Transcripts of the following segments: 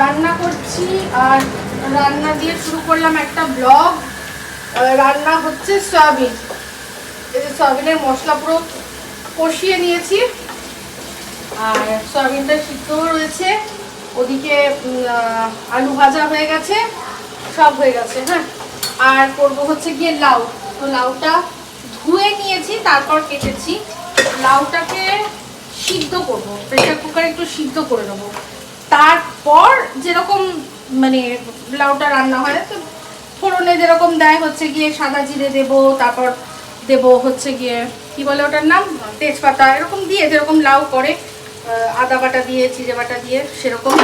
রান্না করছি আর রান্না দিয়ে শুরু করলাম একটা ব্লগ। রান্না হচ্ছে সয়াবিন। সয়াবিনের মশলা পুরো কষিয়ে নিয়েছি। আর সয়াবিনটা সিদ্ধ রয়েছে। ওদিকে আলু ভাজা হয়ে গেছে। সব হয়ে গেছে হ্যাঁ। আর করব হচ্ছে গিয়ে লাউ। তো লাউটা ধুয়ে নিয়েছি, তারপর কেটেছি। লাউটাকে সিদ্ধ করব। প্রেশার কুকারে একটু সিদ্ধ করে নেব। তারপর যেরকম মানে লাউটা রান্না হয়, তো ফোড়নে যেরকম দেয় হচ্ছে গিয়ে সাদা জিরে দেব, তারপর দেব হচ্ছে গিয়ে, কি বলে ওটার নাম? তেজপাতা, এরকম দিয়ে যেরকম লাউ করে আদা বাটা দিয়ে, জিরে বাটা দিয়ে সেরকম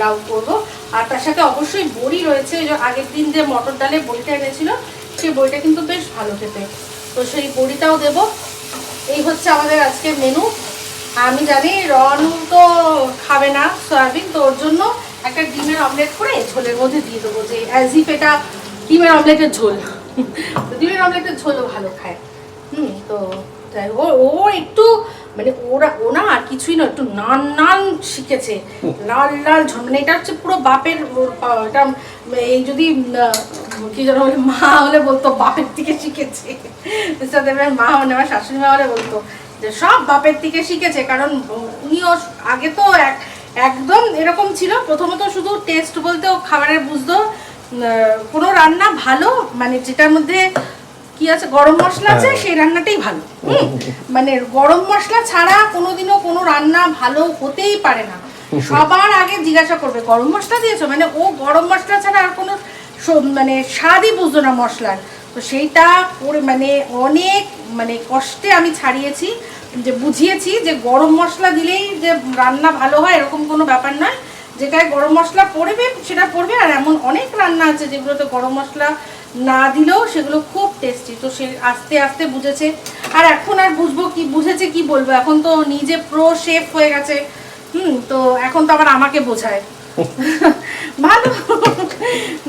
লাউ করব। আর তার সাথে অবশ্যই বড়ি রয়েছে যে আগের দিন যে মটর ডালে বড়িটা এনেছিল, সেই বড়িটা কিন্তু বেশ ভালো খেতে। তো সেই বড়িটাও দেব। এই হচ্ছে আমাদের আজকে মেনু আমি জানি রনু তো খাবে না সয়াবিন তো ওর জন্য একটা ডিমের অমলেট করে ঝোলের মধ্যে দিয়ে দেবো যে অ্যাজ ইফ এটা ডিমের অমলেটের ঝোল। ডিমের অমলেটের ঝোলও ভালো খায়। হুম তো যাই ও ও একটু মানে ওরা ও না আর কিছুই না একটু নান নান শিখেছে। লাল লাল ঝোল মানে এটা হচ্ছে পুরো বাপের ওর এটা এই যদি কি যেন বলে মা হলে বলতো বাপের থেকে শিখেছে। মা মানে আমার শাশুড়ি মা হলে বলতো যে সব বাপের থেকে শিখেছে কারণ উনিও আগে তো এক একদম এরকম ছিল। প্রথমত শুধু টেস্ট বলতে ও খাবারের বুঝতো কোনো রান্না ভালো মানে যেটার মধ্যে কি আছে গরম মশলা আছে হ্যাঁ। সেই রান্নাটাই ভালো। হুম? মানে গরম মশলা ছাড়া কোনোদিনও কোনো রান্না ভালো হতেই পারে না। সবার আগে জিজ্ঞাসা করবে গরম মশলা দিয়েছ? মানে ও গরম মশলা ছাড়া আর কোনো মানে স্বাদই বুঝতো না মশলার। তো সেইটা করে মানে অনেক মানে কষ্টে আমি ছাড়িয়েছি যে বুঝিয়েছি যে গরম মশলা দিলেই যে রান্না ভালো হয় এরকম কোনো ব্যাপার নয়। যেটায় গরম মশলা পড়বে সেটা পড়বে আর এমন অনেক রান্না আছে যেগুলোতে গরম মশলা না দিলেও সেগুলো খুব টেস্টি তো সে আস্তে আস্তে বুঝেছে। আর এখন আর বুঝব কি বুঝেছে কি বলব? এখন তো নিজে প্রো শেফ হয়ে গেছে। হুম তো এখন তো আবার আমাকে বোঝায়। ভালো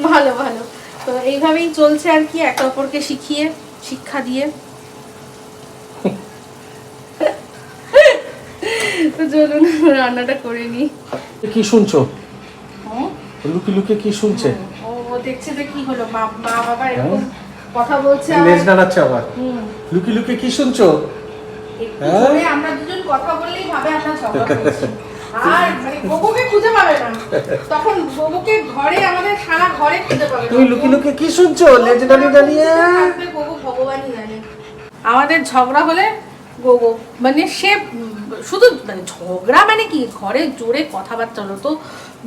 ভালো ভালো। তো এইভাবেই চলছে আর কি একে অপরকে শিখিয়ে শিক্ষা দিয়ে। তো চলুন রান্নাটা করে নিই। কি শুনছো? লুকি লুকি কি শুনছে? ও দেখছে যে কি হলো মা মা বাবা এরকম কথা বলছে লেজ নাড়াচ্ছে আবার? লুকি লুকি কি শুনছো? হ্যাঁ? আমরা দুজন কথা বললেই ভাবে আমরা ঝগড়া করছি আর মানে গোবুকে খুঁজে পাবে না। তখন গোবুকে ঘরে আমাদের সারা ঘরে খুঁজে পাবে। তুমি লুকি লুকি কি শুনছো? লেজ নাড়িয়ে নাড়িয়ে গোবু ভগবানই জানে। আমাদের ঝগড়া হলে গোগো মানে সে শুধু মানে ঝগড়া মানে কি? ঘরে জোরে কথাবার্তা হলো তো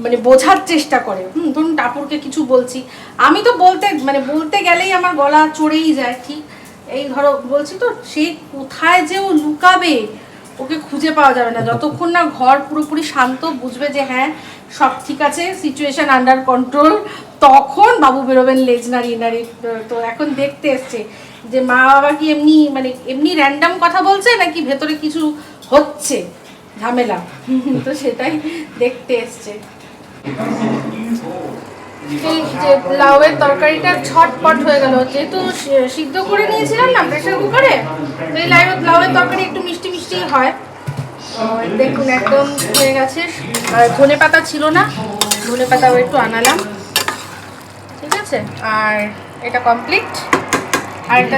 মানে বোঝার চেষ্টা করে। হুম ধরুন টাপুরকে কিছু বলছি। আমি তো বলতে মানে বলতে গেলেই আমার গলা চড়েই যায়। ঠিক এই ধরো বলছি তো সে কোথায় যে ও লুকাবে? ওকে খুঁজে পাওয়া যাবে না। যতক্ষণ না ঘর পুরোপুরি শান্ত, বুঝবে যে হ্যাঁ সব ঠিক আছে সিচুয়েশন আন্ডার কন্ট্রোল তখন বাবু বেরোবেন লেজ নাড়িয়ে নাড়িয়ে। তো এখন দেখতে এসছে যে মা বাবা কি এমনি মানে এমনি র্যান্ডাম কথা বলছে নাকি ভেতরে কিছু হচ্ছে? ঝামেলা। তো সেটাই দেখতে এসছে। যে লাউয়ের তরকারিটা ছটপট হয়ে গেল। যেহেতু সিদ্ধ করে নিয়েছিলাম না প্রেশার কুকারে এই লাউ, লাউয়ের তরকারি একটু মিষ্টি মিষ্টি হয়। দেখুন, একদম হয়ে গেছে। ধনে পাতা ছিল না, ধনে পাতাও একটু আনালাম। ঠিক আছে? আর এটা কমপ্লিট আর এটা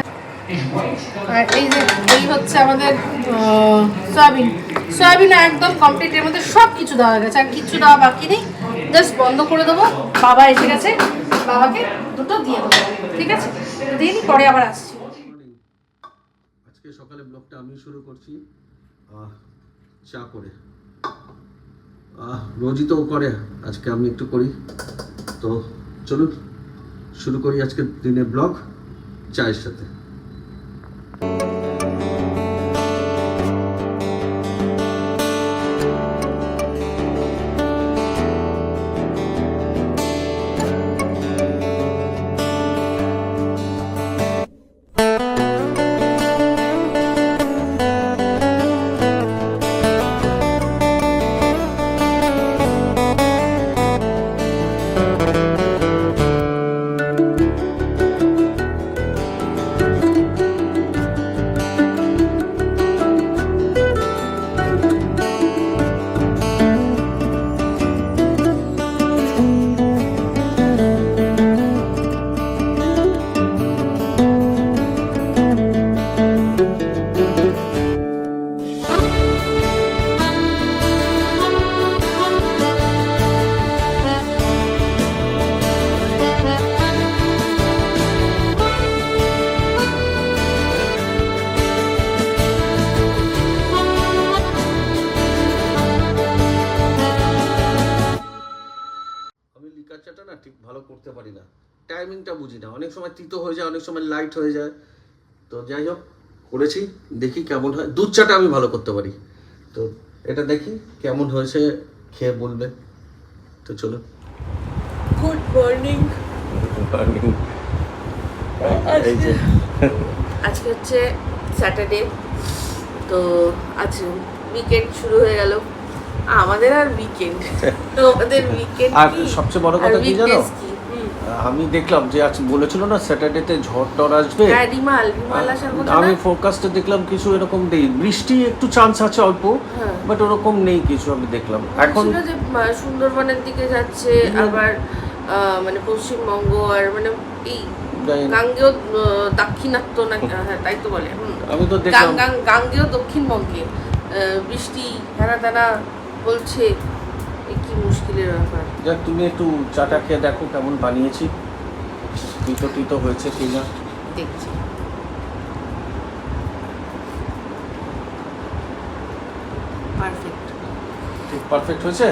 আর এই যে, এই হচ্ছে আমাদের সয়াবিন। সয়াবিন একদম কমপ্লিট এর মধ্যে সব কিছু দেওয়া গেছে, আর কিছু দেওয়া বাকি নেই। জাস্ট বন্ধ করে দেবো। বাবা এসে গেছে। বাবাকে দুটো দিয়ে দেবো, ঠিক আছে? দিন, পরে আবার আসছি। আজকে সকালে ব্লগটা আমি শুরু করছি। চা করে। রোজই তো করে। আজকে আমি একটু করি। তো চলুন, শুরু করি আজকে দিনের ব্লগ। চায়ের সাথে। লাইট হয়ে যায়। তো যাই হোক করেছি দেখি কেমন হয়। দুধ চাটা আমি ভালো করতে পারি। তো এটা দেখি কেমন হয়েছে খেয়ে বলবে। তো চলুন। গুড মর্নিং আজকে হচ্ছে স্যাটারডে তো আজ উইকেন্ড শুরু হয়ে গেল। আমাদের আর উইকেন্ড তো আমাদের উইকেন্ড আর সবচেয়ে বড় কথা কি জানো? আমি দেখলাম যে আজ বলেছিল না স্যাটারডেতে ঝড় টর আসবে। হ্যাঁ রিমাল রিমাল আসার কথা আমি? ফোরকাস্টে দেখলাম কিছু এরকম নেই। বৃষ্টি একটু চান্স আছে অল্প হ্যাঁ। বাট ওরকম নেই কিছু আমি দেখলাম। এখন যে সুন্দরবনের দিকে যাচ্ছে আবার মানে পশ্চিমবঙ্গ আর মানে এই গাঙ্গেয় দাক্ষিণাত্য না হ্যাঁ তাই তো বলে আমি তো গাং- দেখলাম গাঙ্গেয় দক্ষিণবঙ্গে বৃষ্টি তেনা বলছে। কি মুশকিলের ব্যাপার। যাক তুমি একটু চাটা খেয়ে দেখো কেমন বানিয়েছি। তিতো টিতো হয়েছে কি না? দেখছি। পারফেক্ট ঠিক পারফেক্ট হয়েছে?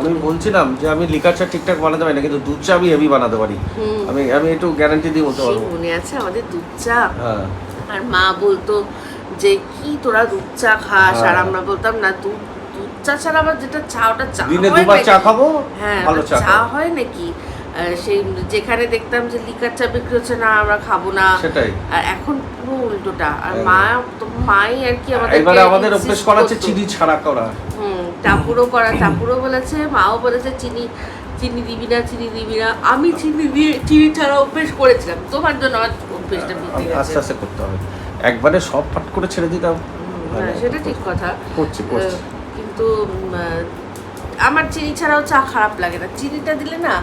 আমি বলছিলাম যে আমি লিকার চা ঠিকঠাক বানাতে পারি না কিন্তু দুধ চা আমি হেভি বানাতে পারি। হুম। আমি আমি একটু গ্যারান্টি দিয়ে বলতে পারব। মনে আছে আমাদের দুধ চা? হ্যাঁ। আর মা বলতো যে কি তোরা দুধ চা খাস? আর হ্যাঁ। আমরা বলতাম না দুধ চা ছাড়া আবার যেটা চা ওটা চা দিনে হয় দুবার চা? খাব? হ্যাঁ ভালো চা চা হয় নাকি? সেই যেখানে দেখতাম যে লিকার চা বিক্রি হচ্ছে না আমরা খাব না। সেটাই। আর এখন পুরো উল্টোটা। আর একদম। মা তো মাই আর কি আমাদের এবারে আমাদের অভ্যেস করাচ্ছে চিনি ছাড়া করা। হুম টাপুরও করা টাপুরও বলেছে মাও বলেছে চিনি চিনি দিবি না চিনি দিবি না। আমি চিনি দিয়ে চিনি ছাড়া অভ্যেস করেছিলাম। তোমার জন্য আমার অভ্যেসটা আমি আস্তে আস্তে করতে হবে। একবারে সব পাট করে ছেড়ে দিতাম। হ্যাঁ, সেটা ঠিক কথা। করছি করছি। কিন্তু আমার চিনি ছাড়াও চা খারাপ লাগে না। চিনিটা দিলে না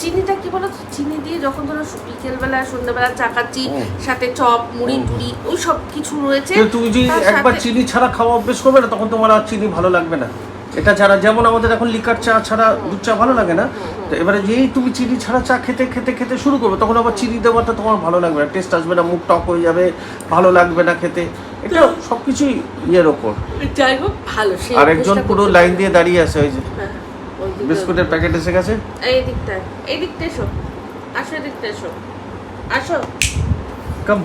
চিনিটা কি বলো চিনি দিয়ে যখন ধরো বিকেলবেলা সন্ধ্যাবেলা চা খাচ্ছি সাথে চপ মুড়ি। টুড়ি ওই সব কিছু রয়েছে তুমি যদি একবার চিনি ছাড়া খাওয়া অভ্যেস করবে না তখন তোমার আর চিনি ভালো লাগবে না। এটা ছাড়া যেমন আমাদের এখন লিকার চা ছাড়া দুধ চা ভালো লাগে না তো এবারে যেই তুমি চিনি ছাড়া চা খেতে খেতে খেতে শুরু করবে তখন আবার চিনি দেওয়াটা তোমার ভালো লাগবে না টেস্ট আসবে না মুখ টক হয়ে যাবে ভালো লাগবে না খেতে। এটা সবকিছুই ইয়ের ওপর। যাই হোক ভালো সেই আরেকজন পুরো লাইন দিয়ে দাঁড়িয়ে আছে ওই যে। হ্যাঁ, দিকে- বিস্কুটের প্যাকেট এসে গেছে। এই দিকটায় এই দিকটা এসো। আসো এদিকটা এসো। আসো। কাম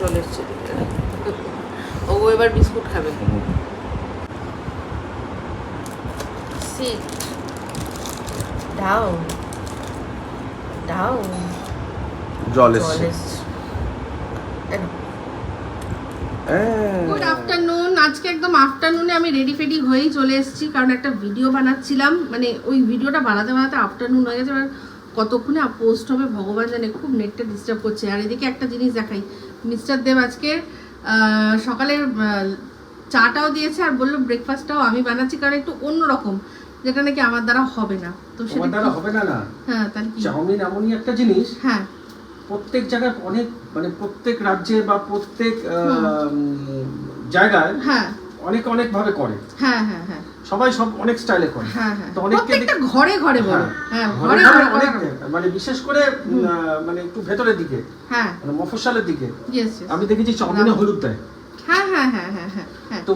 চলে এসছে ও এবার বিস্কুট খাবে। সিট ডাউন ডাউন জল এসছে। গুড আফটারনুন আজকে একদম আফটারনুনে আমি রেডি ফেডি হয়েই চলে এসেছি কারণ একটা ভিডিও বানাচ্ছিলাম। মানে ওই ভিডিওটা বানাতে বানাতে আফটারনুন হয়ে গেছে এবার কতক্ষণে পোস্ট হবে ভগবান জানে খুব নেটটা ডিস্টার্ব করছে। আর এদিকে একটা জিনিস দেখাই। মিস্টার দেব আজকে আহ, সকালে চাটাও দিয়েছে আর বলল ব্রেকফাস্টটাও আমি বানাচ্ছি কারণ একটু অন্যরকম। যেটা নাকি আমার দ্বারা হবে না। তো সেটা দ্বারা হবে না না? হ্যাঁ তাহলে কি? চাউমিন এমনই একটা জিনিস হ্যাঁ। প্রত্যেক জায়গায় অনেক মানে প্রত্যেক রাজ্যে বা প্রত্যেক জায়গায় হ্যাঁ। অনেক অনেক ভাবে করে। হ্যাঁ হ্যাঁ হ্যাঁ। সবাই সব অনেক স্টাইলে করে। হ্যাঁ হ্যাঁ। তো অনেককে প্রত্যেকটা ঘরে ঘরে বলো। হ্যাঁ, হ্যাঁ ঘরে ঘরে অনেক মানে বিশেষ করে মানে একটু ভেতরের দিকে হ্যাঁ। মানে মফস্বলের দিকে। আমি দেখেছি চাউমিনে হলুদ দেয়। হ্যাঁ হ্যাঁ হ্যাঁ হ্যাঁ হ্যাঁ হ্যাঁ। তো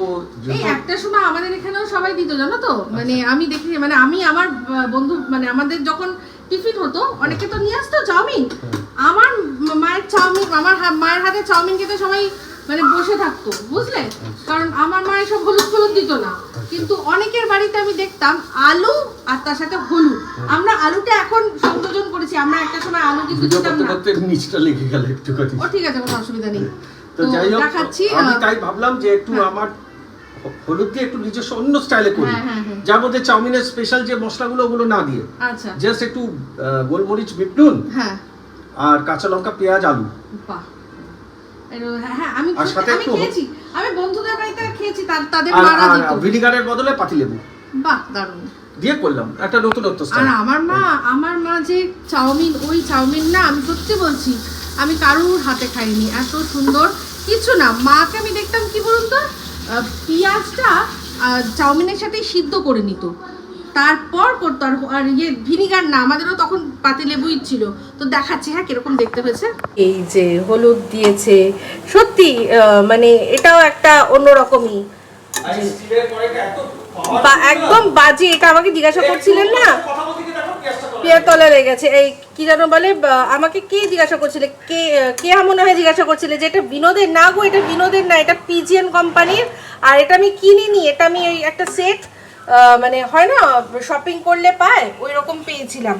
এই একটা সময় আমাদের এখানেও সবাই দিত জানো তো? মানে আমি দেখি মানে আমি আমার বন্ধু মানে আমাদের যখন টিফিন হতো অনেকে তো নিয়ে আসতো চাউমিন। হ্যাঁ। আমার মায়ের চাউমিন আমার মায়ের হাতে চাউমিন খেতে সবাই মানে বসে থাকতো বুঝলে? কারণ আমার মায়ের সব হলুদ হলুদ দিত না। কিন্তু অনেকের বাড়িতে আমি দেখতাম আলু আর তার সাথে হলুদ। আমরা আলুটা এখন সংযোজন করেছি আমরা একটা সময় আলু কিন্তু দিতাম না। নিচটা লেগে গেল একটুখানি। ও ঠিক আছে কোনো অসুবিধা নেই। তো যাই হোক আমি তাই ভাবলাম যে একটু হ্যাঁ। আমার হলুদ দিয়ে একটু নিজস্ব অন্য স্টাইলে করি। হ্যাঁ, হ্যাঁ। যার মধ্যে চাউমিনের স্পেশাল যে মশলাগুলো ওগুলো না দিয়ে। আচ্ছা। জাস্ট একটু গোলমরিচ বিটনুন আর কাঁচা লঙ্কা পেঁয়াজ আলু। বাহ। এর- আমি আর সাথে একটু- আমি বন্ধুদের বাড়িতে খেয়েছি তা- তাদের আর মারা দিত ভিনিগারের বদলে পাতিলেবু। বাহ দারুণ। দিয়ে করলাম একটা নতুনত্ব আর আমার মা আমার মা যে চাউমিন ওই চাউমিন না আমি সত্যি বলছি আমি কারুর হাতে খাইনি এত সুন্দর। কিছু না মাকে আমি দেখতাম কি বলুন তো? পেঁয়াজটা চাউমিনের সাথে সিদ্ধ করে নিত। তারপর করতো আর আর ইয়ে ভিনিগার না আমাদেরও তখন পাতিলেবুই ছিল। তো দেখাচ্ছি হ্যাঁ কীরকম দেখতে হয়েছে। এই যে হলুদ দিয়েছে সত্যি মানে এটাও একটা অন্যরকমই। বা একদম বাজে এটা আমাকে জিজ্ঞাসা করছিলেন না? পিয়ার তলে লেগেছে এই কি যেন বলে আমাকে কে জিজ্ঞাসা করছিলে? কে কে মনে হয় জিজ্ঞাসা করছিলে যে এটা বিনোদের? না গো এটা বিনোদের না এটা পিজিএন কোম্পানির আর এটা আমি কিনিনি এটা আমি ওই একটা সেট মানে হয় না শপিং করলে পায় ওই রকম পেয়েছিলাম।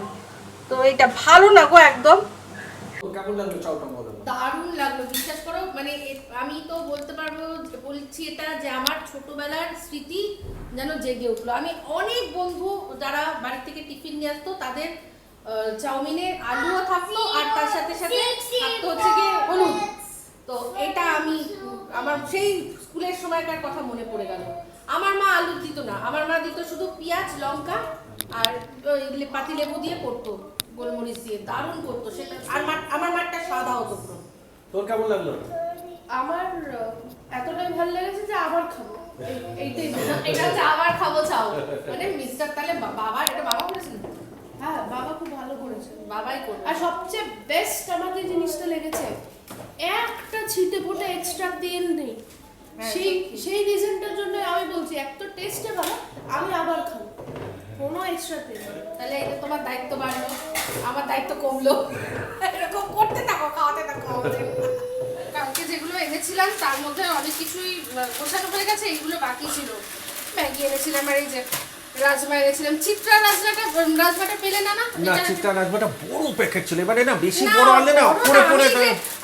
তো এটা ভালো না গো একদম। কেমন লাগল চাউটা বলো দারুণ লাগল বিশ্বাস করো। মানে আমি তো বলতে পারব বলছি এটা যে আমার ছোটবেলার স্মৃতি যেন জেগে উঠল। আমি অনেক বন্ধু যারা বাড়ি থেকে টিফিন নিয়ে আসতো তাদের চাউমিনে আলুও থাকতো আর তার সাথে সাথে থাকতো হচ্ছে গিয়ে হলুদ। তো এটা আমি আমার সেই স্কুলের সময়কার কথা মনে পড়ে গেল। আমার মা আলু দিত না আমার মা দিত শুধু পেঁয়াজ লঙ্কা আর ওই লে- পাতিলেবু দিয়ে করতো গোলমরিচ দিয়ে দারুণ করতো সেটা। আর মা- আমার মাঠটা সাদা তোর কেমন লাগল? আমার এতটাই ভালো লেগেছে যে আবার খাব। এইটাই এটা হচ্ছে আবার খাব চাও। মানে মিস্টার তাহলে বাবা এটা বাবা করেছেন হ্যাঁ বাবা খুব ভালো করেছে। বাবাই করবে আর সবচেয়ে বেস্ট আমাকে জিনিসটা লেগেছে একটা ছিটে ফোটে এক্সট্রা তেল নেই। হ্যাঁ, সেই সেই রিজনটার জন্য আমি বলছি এক তো টেস্টে ভালো আমি আবার খাব। কোনো এক্সট্রা তেল তাহলে এটা তোমার দায়িত্ব বাড়লো, আমার দায়িত্ব কমলো। এরকম করতে থাকো, খাওয়াতে থাকো। কালকে যেগুলো এনেছিলাম, তার মধ্যে অনেক কিছুই গোছানো হয়ে গেছে, এইগুলো বাকি ছিল। ম্যাগি এনেছিলাম আর এই যে রাজমা এনেছিলাম। চিত্রা রাজমাটা রাজমাটা পেলে না না? না চিত্রা রাজমাটা বড় প্যাকেট ছিল এবারে না বেশি বড় আনলে না পরে পরে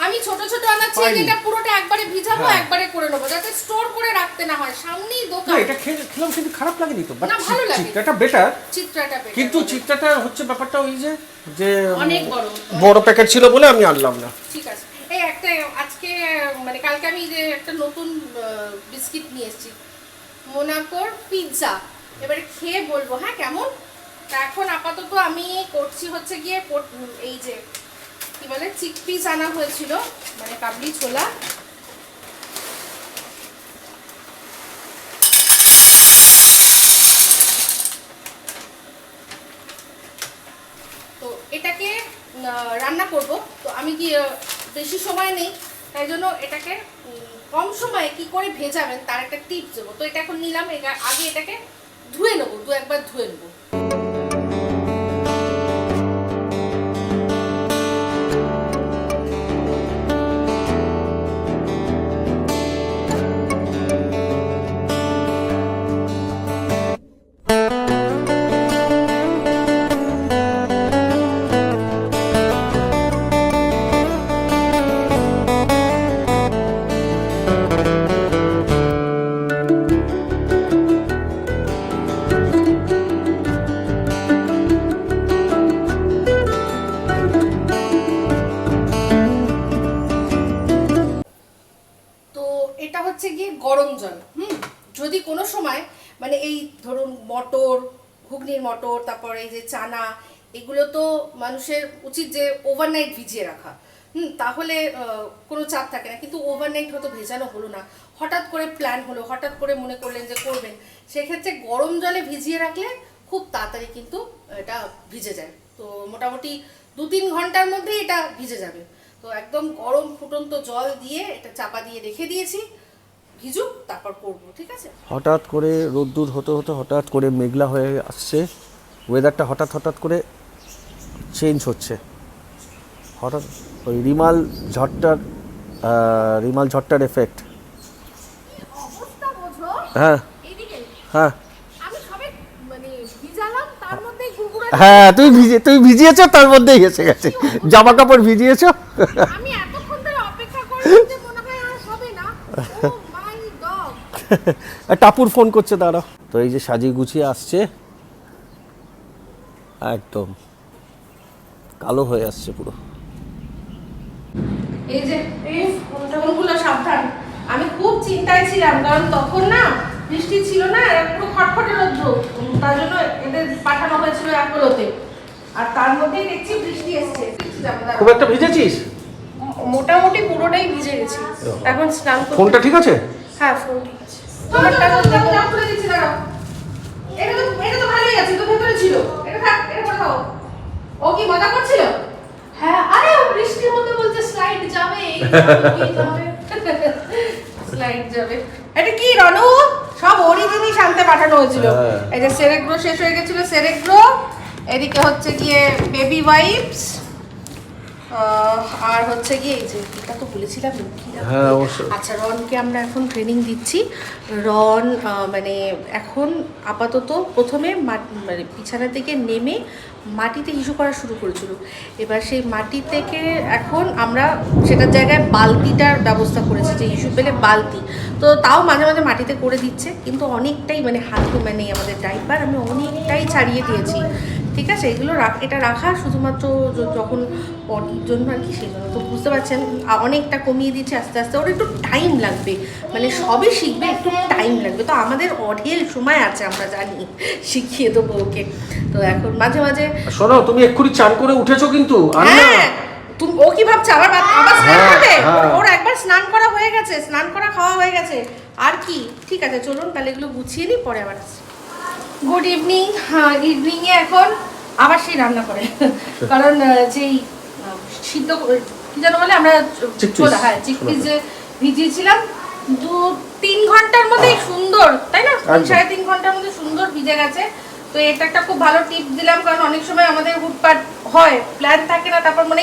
আমি ছোট ছোট আনাচ্ছি এটা পুরোটা একবারে ভিজাবো হ্যাঁ। একবারে করে নেব যাতে স্টোর করে রাখতে না হয় সামনেই দোকান। এটা খেলাম কিন্তু খারাপ লাগেনি তো না, ভালো লাগে। চিত্রাটা বেটার চিত্রাটা কিন্তু চিত্রাটা হচ্ছে ব্যাপারটা ওই যে যে অনেক বড়। বড় প্যাকেট ছিল বলে আমি আনলাম না। ঠিক আছে। এই একটা আজকে মানে কালকে আমি যে একটা নতুন বিস্কিট নিয়ে এসেছি। মোনাকোর পিৎজা। এবারে খেয়ে বলব হ্যাঁ কেমন? এখন আপাতত আমি করছি হচ্ছে গিয়ে এই যে, কি বলে চিক পিস আনা হয়েছিল মানে কাবলি ছোলা। তো এটাকে রান্না করব। তো আমি কি বেশি সময় নেই, তাই জন্য এটাকে কম সময়ে কি করে ভেজাবেন, তার একটা টিপস দেবো। তো এটা এখন নিলাম আগে এটাকে ধুয়ে নেব দু একবার ধুয়ে নেব। এই যে চানা, এগুলো তো মানুষের উচিত যে ওভারনাইট ভিজিয়ে রাখা। হুম, তাহলে কোনো চাপ থাকে না। কিন্তু ওভারনাইট হয়তো ভেজানো হলো না। হঠাৎ করে প্ল্যান হলো, হঠাৎ করে মনে করলেন যে করবেন। সেক্ষেত্রে গরম জলে ভিজিয়ে রাখলে খুব তাড়াতাড়ি কিন্তু এটা ভিজে যায়। তো মোটামুটি দু তিন ঘণ্টার মধ্যেই এটা ভিজে যাবে। তো একদম গরম ফুটন্ত জল দিয়ে এটা চাপা দিয়ে রেখে দিয়েছি। ভিজুক, তারপর করব, ঠিক আছে? হঠাৎ করে রোদ্দুর হতে হতে হঠাৎ করে মেঘলা হয়ে আসছে। ওয়েদারটা হঠাৎ হঠাৎ করে চেঞ্জ হচ্ছে। হঠাৎ ওই রিমাল ঝড়টার রিমাল ঝড়টার এফেক্ট হ্যাঁ। হ্যাঁ। মানে গুড়গুড়া হ্যাঁ। তুই ভিজে তুই ভিজিয়েছো তার মধ্যেই এসে গেছে। জামা কাপড় ভিজিয়েছো? হয় গড টাপুর ফোন করছে দাঁড়া তো এই যে সাজিয়ে গুছিয়ে আসছে একদম। কালো হয়ে আসছে পুরো। এই যে সাবধান। আমি খুব চিন্তায় ছিলাম কারণ তখন না বৃষ্টি ছিল না পুরো খটখটে রৌদ্র। তার জন্য এদের পাঠানো হয়েছিল অ্যাপোলোতে আর তার মধ্যেই দেখছি বৃষ্টি এসছে। খুব একটা ভিজেছিস? মোটামুটি পুরোটাই ভিজে গেছি। এখন স্নান ফোনটা ঠিক আছে? হ্যাঁ ফোন ঠিক আছে। তোমারটা খুলে দিচ্ছি দাঁড়াও। এটা তো এটা তো ভালোই আছে তো ভেতরে ছিল। থাক এটা কোথাও ও কি মজা করছিল? হ্যাঁ আরে ও বৃষ্টির মধ্যে বলছে স্লাইড যাবে এই যাবে, স্লাইড যাবে। এটা কি রনু? সব ওরই জিনিস আনতে পাঠানো হয়েছিল। হ্যাঁ। এই যে সেরেগ্রো শেষ হয়ে গেছিল সেরেগ্রো এদিকে হচ্ছে গিয়ে বেবি ওয়াইপস আর হচ্ছে গিয়ে এই যে এটা তো বলেছিলাম হ্যাঁ, অবশ্যই। আচ্ছা রনকে আমরা এখন ট্রেনিং দিচ্ছি। রন মানে এখন আপাতত প্রথমে মানে বিছানা থেকে নেমে মাটিতে হিসু করা শুরু করেছিল। এবার সেই মাটি থেকে এখন আমরা সেটার জায়গায় বালতিটার ব্যবস্থা করেছি যে হিসু পেলে বালতি। তো তাও মাঝে মাঝে মাটিতে করে দিচ্ছে কিন্তু অনেকটাই মানে হাতে মানে আমাদের ডাইপার আমি অনেকটাই ছাড়িয়ে দিয়েছি। ঠিক আছে? এগুলো রাখ এটা রাখা শুধুমাত্র যখন পটির জন্য আর কি সেই জন্য তো বুঝতে পারছেন অনেকটা কমিয়ে দিচ্ছে আস্তে আস্তে। ওর একটু টাইম লাগবে। মানে সবই শিখবে একটু টাইম লাগবে। তো আমাদের অঢেল সময় আছে আমরা জানি। শিখিয়ে দেবো ওকে। তো এখন মাঝে মাঝে শোনো তুমি এক্ষুনি চান করে উঠেছো কিন্তু আর হ্যাঁ তুমি ও কি ভাবছে? আবার আবার স্নান হ্যাঁ, করবে? হ্যাঁ। ওর একবার স্নান করা হয়ে গেছে স্নান করা খাওয়া হয়ে গেছে। আর কি? ঠিক আছে চলুন তাহলে এগুলো গুছিয়ে নিই পরে আবার আসছি। গুড ইভিনিং ইভিনিংয়ে এখন আবার সেই রান্না করে। কারণ যেই সিদ্ধ কি যেন বলে আমরা চিকপিস। ছোলা হ্যাঁ চিকপিস যে ভিজিয়েছিলাম। দু তিন ঘণ্টার মধ্যেই সুন্দর তাই না? সাড়ে তিন ঘণ্টার মধ্যে সুন্দর ভিজে গেছে। তো এটা একটা খুব ভালো টিপ দিলাম কারণ অনেক সময় আমাদের হুটপাট হয় প্ল্যান থাকে না তারপর মানে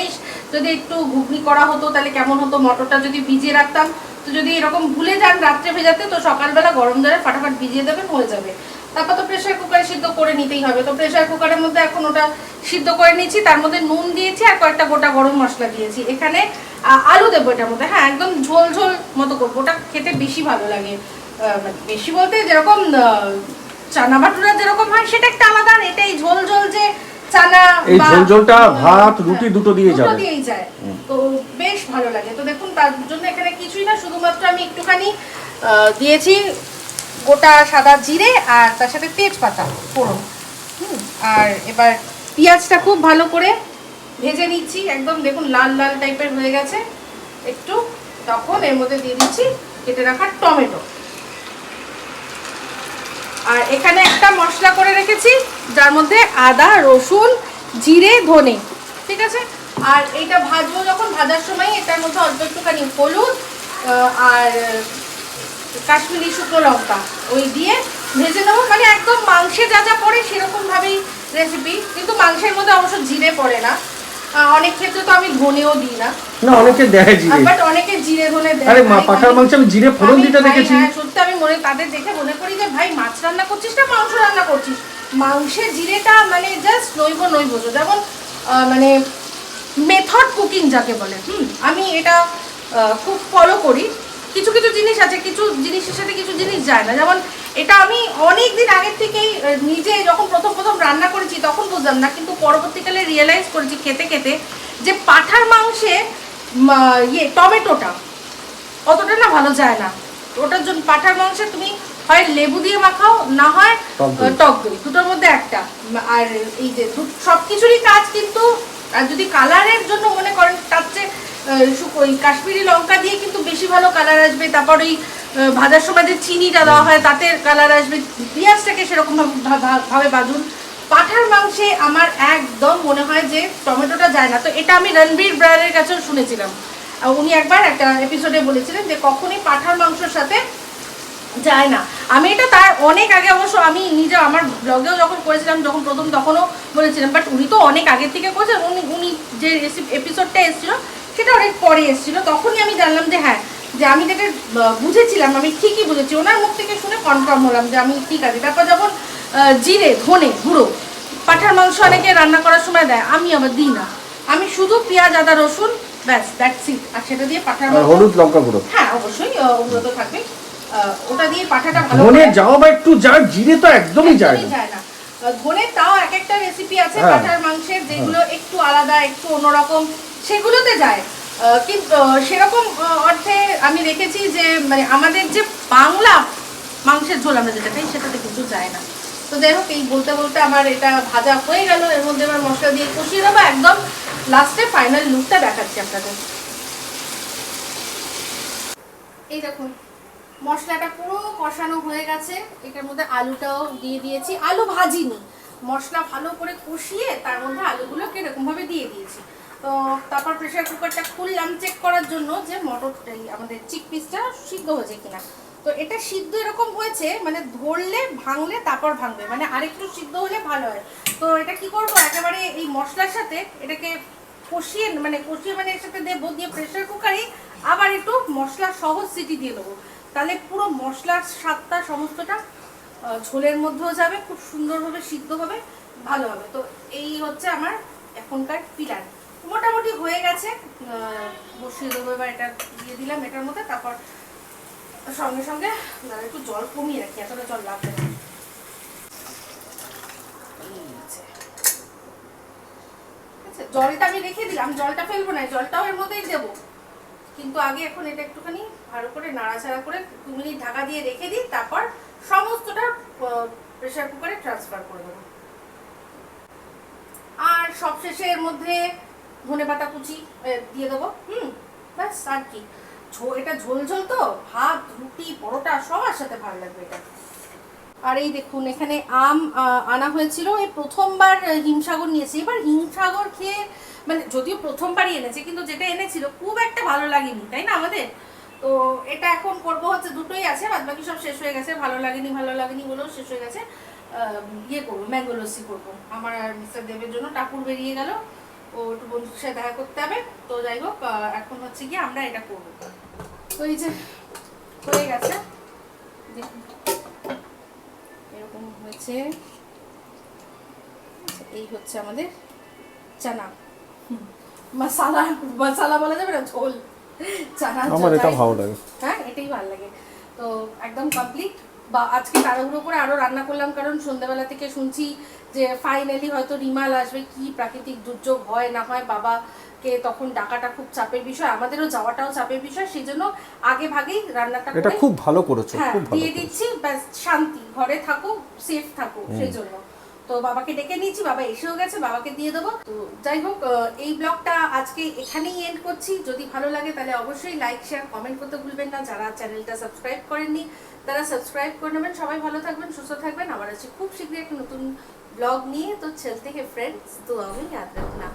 যদি একটু ঘুগনি করা হতো তাহলে কেমন হতো মটরটা যদি ভিজিয়ে রাখতাম। তো যদি এরকম ভুলে যান রাত্রে ভেজাতে তো সকালবেলা গরম জলে ফাটাফাট ভিজিয়ে দেবেন হয়ে যাবে। তারপর তো প্রেশার কুকারে সিদ্ধ করে নিতেই হবে। তো প্রেশার কুকারের মধ্যে এখন ওটা সিদ্ধ করে নিয়েছি তার মধ্যে নুন দিয়েছি আর কয়েকটা গোটা গরম মশলা দিয়েছি। এখানে আলু দেবো এটার মধ্যে। হ্যাঁ একদম ঝোল ঝোল মতো করব। ওটা খেতে বেশি ভালো লাগে। মানে বেশি বলতে যেরকম চানা ভাটুরা যেরকম হয় সেটা একটা আলাদা আর এটাই ঝোল ঝোল যে চানা এই ভাত, হ্যাঁ, রুটি দুটো দিয়ে যাবে। দিয়েই যায়। তো বেশ ভালো লাগে। তো দেখুন তার জন্য এখানে কিছুই না শুধুমাত্র আমি একটুখানি আহ, দিয়েছি গোটা সাদা জিরে আর তার সাথে তেজপাতা ফোড়ন। হুম, আর এবার পেঁয়াজটা খুব ভালো করে ভেজে নিচ্ছি। একদম দেখুন লাল লাল টাইপের হয়ে গেছে। একটু তখন এর মধ্যে দিয়ে দিচ্ছি কেটে রাখা টমেটো। আর এখানে একটা মশলা করে রেখেছি যার মধ্যে আদা রসুন জিরে ধনে ঠিক আছে? আর এটা ভাজবো যখন ভাজার সময় এটার মধ্যে অল্প একটুখানি হলুদ আর কাশ্মীরি শুকনো লঙ্কা ওই দিয়ে ভেজে নেব। মানে একদম মাংসে যা যা পড়ে সেরকম ভাবেই রেসিপি কিন্তু মাংসের মধ্যে অবশ্য জিরে পড়ে না। অনেক ক্ষেত্রে তো আমি ধনেও দিই না। না অনেকে দেয় জিরে। বাট অনেকে জিরে ধনে দেয়। আরে মা আমি- মাংস আমি জিরে ফোড়ন দিতে দেখেছি। হ্যাঁ, সত্যি আমি মনে তাদের দেখে মনে করি যে ভাই মাছ রান্না করছিস না মাংস রান্না করছিস? মাংসে জিরেটা মানে জাস্ট নইব নইব যেমন মানে মেথড কুকিং যাকে বলে। হুম আমি এটা খুব ফলো করি। কিছু কিছু জিনিস আছে কিছু জিনিসের সাথে কিছু জিনিস যায় না। যেমন এটা আমি অনেক দিন আগের থেকেই নিজে যখন প্রথম প্রথম রান্না করেছি তখন বুঝলাম না কিন্তু পরবর্তীকালে রিয়েলাইজ করেছি খেতে খেতে যে পাঠার মাংসে ইয়ে টমেটোটা অতটা না ভালো যায় না। ওটার জন্য পাঠার মাংসে তুমি হয় লেবু দিয়ে মাখাও না হয় টক দই। দুটোর মধ্যে একটা। আর এই যে সব কিছুরই কাজ কিন্তু আর যদি কালারের জন্য মনে করেন তার চেয়ে ওই কাশ্মীরি লঙ্কা দিয়ে কিন্তু বেশি ভালো কালার আসবে। তারপর ওই ভাজার সময় যে চিনিটা দেওয়া হয়, তাতে কালার আসবে। পেঁয়াজটাকে সেরকম ভাবে- বাজুন পাঠার মাংসে আমার একদম মনে হয় যে টমেটোটা যায় না। তো এটা আমি রণবীর ব্রায়ারের কাছেও শুনেছিলাম। উনি একবার একটা এপিসোডে বলেছিলেন যে কখনই পাঠার মাংসের সাথে যায় না। আমি এটা তার অনেক আগে অবশ্য আমি নিজে আমার ব্লগেও যখন করেছিলাম, যখন প্রথম তখনও বলেছিলাম বাট উনি তো অনেক আগে থেকে করেছেন। উনি উনি যে এপিসোডটা এসেছিল সেটা অনেক পরে এসেছিল তখনই আমি জানলাম যে হ্যাঁ যে আমি যেটা বুঝেছিলাম আমি ঠিকই বুঝেছি। ওনার মুখ থেকে শুনে কনফার্ম হলাম যে আমি ঠিক আছে। তারপর যখন জিরে ধনে গুঁড়ো পাঠার মাংস অনেকে রান্না করার সময় দেয় আমি আবার দিই না। আমি শুধু পেঁয়াজ আদা রসুন ব্যাস দ্যাটস ইট আর সেটা দিয়ে পাঠার মাংস হলুদ লঙ্কা গুঁড়ো? হ্যাঁ অবশ্যই আহ, ওগুলো তো থাকবে। আহ, ওটা দিয়ে পাঠাটা ভালো ধনে যাও বা একটু যায় জিরে তো একদমই যায় না। ধনে তাও এক একটা রেসিপি আছে হ্যাঁ। পাঠার মাংসের যেগুলো একটু আলাদা একটু অন্যরকম। সেগুলোতে যায়। কিন্তু সেরকম অর্থে আমি দেখেছি যে মানে আমাদের যে বাংলা মাংসের ঝোল আমরা যেটা খাই, সেটাতে কিন্তু যায় না। তো যাই হোক, এই বলতে বলতে আমার এটা ভাজা হয়ে গেল। এর মধ্যে আমার মশলা দিয়ে কষিয়ে দেবো। একদম লাস্টে ফাইনাল লুকটা দেখাচ্ছি আপনাদের। এই দেখুন, মশলাটা পুরো কষানো হয়ে গেছে। এটার মধ্যে আলুটাও দিয়ে দিয়েছি। আলু ভাজিনি। মশলা ভালো করে কষিয়ে তার মধ্যে আলুগুলোকে এরকমভাবে দিয়ে দিয়েছি। তো তারপর প্রেশার কুকারটা খুললাম চেক করার জন্য যে মটরটাই আমাদের চিক পিসটা সিদ্ধ হয়েছে কিনা। তো এটা সিদ্ধ এরকম হয়েছে মানে ধরলে ভাঙলে তারপর ভাঙবে মানে আরেকটু সিদ্ধ হলে ভালো হয়। তো এটা কি করব? একেবারে এই মশলার সাথে এটাকে কষিয়ে মানে কষিয়ে মানে এর সাথে দেবো, দিয়ে প্রেশার কুকারে আবার একটু মশলা সহ সিটি দিয়ে দেবো। তাহলে পুরো মশলার স্বাদটা সমস্তটা ঝোলের মধ্যেও যাবে, খুব সুন্দরভাবে সিদ্ধ হবে, ভালো হবে। তো এই হচ্ছে আমার এখনকার পিলার মোটামুটি হয়ে গেছে। বসিয়ে দেবো এবার এটা দিয়ে দিলাম এটার মধ্যে, তারপর সঙ্গে সঙ্গে একটু জল কমিয়ে রাখি, এতটা জল লাগবে জলটা আমি রেখে দিলাম, জলটা ফেলব না জলটাও এর মধ্যেই দেবো। কিন্তু আগে এখন এটা একটুখানি ভালো করে নাড়াচাড়া করে দু মিনিট ঢাকা দিয়ে রেখে দিই, তারপর সমস্তটা প্রেশার কুকারে ট্রান্সফার করে দেবো। আর সবশেষে এর মধ্যে ধনে পাতা কুচি দিয়ে দেবো, হুম, ব্যাস, আর কি। এটা ঝোল ঝোল তো? ভাত, রুটি, পরোটা সবার সাথে ভালো লাগবে এটা। আর এই দেখুন, এখানে আম আনা হয়েছিল। এই প্রথমবার হিমসাগর নিয়েছি। এবার হিমসাগর খেয়ে মানে যদিও প্রথমবারই এনেছে, কিন্তু যেটা এনেছিল খুব একটা ভালো লাগেনি, তাই না আমাদের? তো এটা এখন করব হচ্ছে, দুটোই আছে বাদ বাকি সব শেষ হয়ে গেছে। ভালো লাগেনি ভালো লাগেনি বলেও শেষ হয়ে গেছে। ইয়ে করব, ম্যাঙ্গো লস্যি করব। আমার আর মিস্টার দেবের জন্য টাকুর বেরিয়ে গেল। ও একটু বন্ধুর সাথে দেখা করতে হবে। তো যাই হোক এখন হচ্ছে গিয়ে আমরা এটা করব। তো এই যে হয়ে গেছে। এরকম হয়েছে। আচ্ছা, এই হচ্ছে আমাদের চানা। মশালা মশালা বলা যাবে না ঝোল। চানা আমার এটা ভালো লাগে। হ্যাঁ এটাই ভালো লাগে। তো একদম কমপ্লিট বা আজকে তাড়াহুড়ো করে আরও রান্না করলাম কারণ সন্ধ্যাবেলা থেকে শুনছি যে ফাইনালি হয়তো রিমাল আসবে কি প্রাকৃতিক দুর্যোগ হয় না হয় বাবাকে তখন ডাকাটা খুব চাপের বিষয় আমাদেরও যাওয়াটাও চাপের বিষয় সেই জন্য আগে ভাগেই রান্নাটা এটা খুব ভালো করেছ হ্যাঁ খুব ভালো দিয়ে দিচ্ছি ব্যাস শান্তি ঘরে থাকো সেফ থাকো সেই জন্য তো বাবাকে ডেকে নিয়েছি বাবা এসেও গেছে বাবাকে দিয়ে দেবো। তো যাই হোক এই ব্লগটা আজকে এখানেই এন্ড করছি। যদি ভালো লাগে তাহলে অবশ্যই লাইক শেয়ার কমেন্ট করতে ভুলবেন না। যারা চ্যানেলটা সাবস্ক্রাইব করেননি তারা সাবস্ক্রাইব করে নেবেন। সবাই ভালো থাকবেন, সুস্থ থাকবেন। আমার আছে খুব শীঘ্রই একটা নতুন ব্লগ নিয়ে। তো ছেলে থেকে ফ্রেন্ডস তো আমি ইয়াদ রাখনা